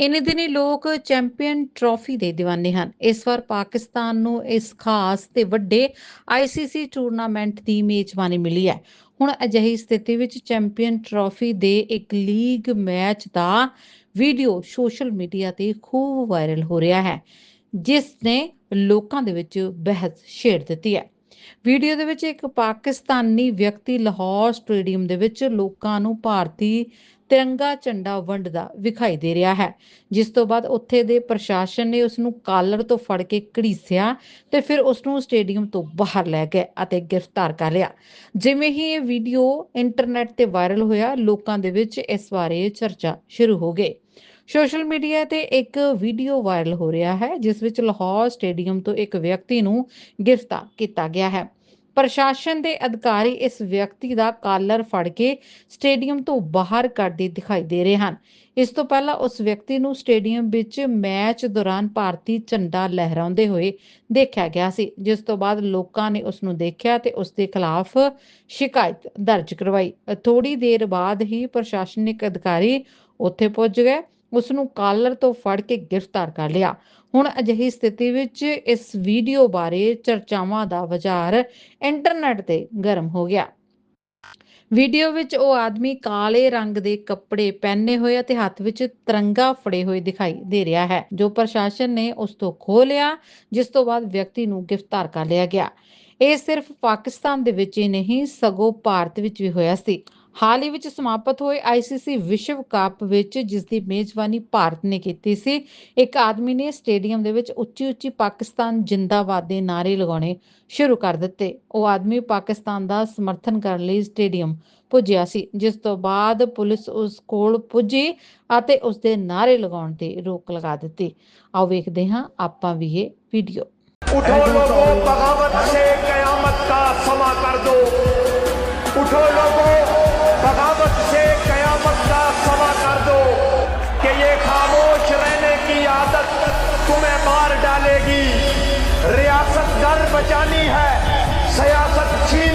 ਇਨੀ ਦਿਨੀ ਲੋਕ ਚੈਂਪੀਅਨ ਟਰਾਫੀ ਦੇ دیਵਾਨੇ ਹਨ। ਇਸ ਵਾਰ ਪਾਕਿਸਤਾਨ ਨੂੰ ਇਸ ਖਾਸ ਤੇ ਵੱਡੇ ਆਈਸੀਸੀ ਟੂਰਨਾਮੈਂਟ ਦੀ ਮੇਜ਼ਬਾਨੀ ਮਿਲੀ ਹੈ। ਹੁਣ ਅਜਿਹੀ ਸਥਿਤੀ ਵਿੱਚ ਚੈਂਪੀਅਨ ਟਰਾਫੀ ਦੇ ਇੱਕ ਲੀਗ ਮੈਚ ਦਾ ਵੀਡੀਓ ਸੋਸ਼ਲ ਮੀਡੀਆ ਤੇ ਖੂਬ ਵਾਇਰਲ ਹੋ ਰਿਹਾ ਹੈ, ਜਿਸ ਨੇ ਲੋਕਾਂ ਦੇ ਵਿੱਚ ਬਹਿਸ ਛੇੜ ਦਿੱਤੀ ਹੈ। ਵੀਡੀਓ ਦੇ ਵਿੱਚ ਇੱਕ ਪਾਕਿਸਤਾਨੀ ਵਿਅਕਤੀ ਲਾਹੌਰ ਸਟੇਡੀਅਮ ਦੇ ਵਿੱਚ ਲੋਕਾਂ ਨੂੰ ਭਾਰਤੀ ਤਿਰੰਗਾ ਝੰਡਾ ਵੰਡਦਾ ਵਿਖਾਈ ਦੇ ਰਿਹਾ ਹੈ। ਜਿਸ ਤੋਂ ਬਾਅਦ ਉੱਥੇ ਦੇ ਪ੍ਰਸ਼ਾਸਨ ਨੇ ਉਸ ਨੂੰ ਕਾਲਰ ਤੋਂ ਫੜ ਕੇ ਘੜੀਸਿਆ ਤੇ ਫਿਰ ਉਸ ਨੂੰ ਸਟੇਡੀਅਮ ਤੋਂ ਬਾਹਰ ਲੈ ਗਏ ਅਤੇ ਗ੍ਰਿਫਤਾਰ ਕਰ ਲਿਆ। ਜਿਵੇਂ ਹੀ ਇਹ ਵੀਡੀਓ ਇੰਟਰਨੈਟ ਤੇ ਵਾਇਰਲ ਹੋਇਆ, ਲੋਕਾਂ ਦੇ ਵਿੱਚ ਇਸ ਬਾਰੇ ਚਰਚਾ ਸ਼ੁਰੂ ਹੋ ਗਈ। ਸੋਸ਼ਲ ਮੀਡੀਆ ਤੇ ਇੱਕ ਵੀਡੀਓ ਵਾਇਰਲ ਹੋ ਰਿਹਾ ਹੈ, ਜਿਸ ਵਿੱਚ ਲਾਹੌਰ ਸਟੇਡੀਅਮ ਤੋਂ ਇੱਕ ਵਿਅਕਤੀ ਨੂੰ ਗ੍ਰਿਫਤਾਰ ਕੀਤਾ ਗਿਆ ਹੈ। ਪ੍ਰਸ਼ਾਸਨ ਦੇ ਅਧਿਕਾਰੀ ਇਸ ਵਿਅਕਤੀ ਦਾ ਕਾਲਰ ਫੜ ਕੇ ਸਟੇਡੀਅਮ ਤੋਂ ਬਾਹਰ ਕੱਢਦੇ ਦਿਖਾਈ ਦੇ ਰਹੇ ਹਨ। ਇਸ ਤੋਂ ਪਹਿਲਾਂ ਉਸ ਵਿਅਕਤੀ ਨੂੰ ਸਟੇਡੀਅਮ ਵਿੱਚ ਮੈਚ ਦੌਰਾਨ ਭਾਰਤੀ ਝੰਡਾ ਲਹਿਰਾਉਂਦੇ ਹੋਏ ਦੇਖਿਆ ਗਿਆ ਸੀ, ਜਿਸ ਤੋਂ ਬਾਅਦ ਲੋਕਾਂ ਨੇ ਉਸ ਨੂੰ ਦੇਖਿਆ ਤੇ ਉਸ ਦੇ ਖਿਲਾਫ ਸ਼ਿਕਾਇਤ ਦਰਜ ਕਰਵਾਈ। ਥੋੜੀ ਦੇਰ ਬਾਅਦ ਹੀ ਪ੍ਰਸ਼ਾਸਨਿਕ ਅਧਿਕਾਰੀ ਉੱਥੇ ਪਹੁੰਚ ਗਏ ਉਸ ਨੂੰ ਕਾਲਰ ਤੋਂ ਫੜ ਕੇ ਗ੍ਰਿਫਤਾਰ ਕਰ ਲਿਆ। ਹੁਣ ਅਜਿਹੀ ਸਥਿਤੀ ਵਿੱਚ ਇਸ ਵੀਡੀਓ ਬਾਰੇ ਚਰਚਾਵਾਂ ਦਾ ਬਾਜ਼ਾਰ ਇੰਟਰਨੈਟ ਤੇ ਗਰਮ ਹੋ ਗਿਆ। ਵੀਡੀਓ ਵਿੱਚ ਉਹ ਆਦਮੀ ਕਾਲੇ ਰੰਗ ਦੇ ਕੱਪੜੇ ਪਹਿਨੇ ਹੋਏ ਅਤੇ ਹੱਥ ਵਿੱਚ ਤਿਰੰਗਾ ਫੜੇ ਹੋਏ ਦਿਖਾਈ ਦੇ ਰਿਹਾ ਹੈ, ਜੋ ਪ੍ਰਸ਼ਾਸਨ ਨੇ ਉਸ ਤੋਂ ਖੋਹ ਲਿਆ, ਜਿਸ ਤੋਂ ਬਾਅਦ ਵਿਅਕਤੀ ਨੂੰ ਗ੍ਰਿਫਤਾਰ ਕਰ ਲਿਆ ਗਿਆ। ਇਹ ਸਿਰਫ ਪਾਕਿਸਤਾਨ ਦੇ ਵਿੱਚ ਹੀ ਨਹੀਂ, ਸਗੋਂ ਭਾਰਤ ਵਿੱਚ ਵੀ ਹੋਇਆ ਸੀ। ਹਾਲ ਹੀ ਵਿੱਚ ਸਮਾਪਤ ਹੋਏ ਆਈਸੀਸੀ ਵਿਸ਼ਵ ਕੱਪ ਵਿੱਚ ਜਿਸ ਦੀ ਮੇਜ਼ਬਾਨੀ ਭਾਰਤ ਨੇ ਕੀਤੀ ਸੀ, ਇੱਕ ਆਦਮੀ ਨੇ ਸਟੇਡੀਅਮ ਦੇ ਵਿੱਚ ਉੱਚੀ-ਉੱਚੀ ਪਾਕਿਸਤਾਨ ਜਿੰਦਾਬਾਦ ਦੇ ਨਾਰੇ ਲਗਾਉਣੇ ਸ਼ੁਰੂ ਕਰ ਦਿੱਤੇ। ਉਹ ਆਦਮੀ ਪਾਕਿਸਤਾਨ ਦਾ ਸਮਰਥਨ ਕਰਨ ਲਈ ਸਟੇਡੀਅਮ ਪੁੱਜਿਆ ਸੀ, ਜਿਸ ਤੋਂ ਬਾਅਦ ਪੁਲਿਸ ਉਸ ਕੋਲ ਪੁੱਜੀ ਅਤੇ ਉਸ ਦੇ ਨਾਰੇ ਲਗਾਉਣ ਤੇ ਰੋਕ ਲਗਾ ਦਿੱਤੀ। ਆਓ ਵੇਖਦੇ ਹਾਂ ਆਪਾਂ ਵੀ ਇਹ ਵੀਡੀਓ। ਉਠੋ ਲੋਗੋ ਬਗਾਵਤ ਸੇ मार डालेगी रियासत घर बचानी है सियासत छीन लो इनसे रियासत घर बचानी है सियासत छीन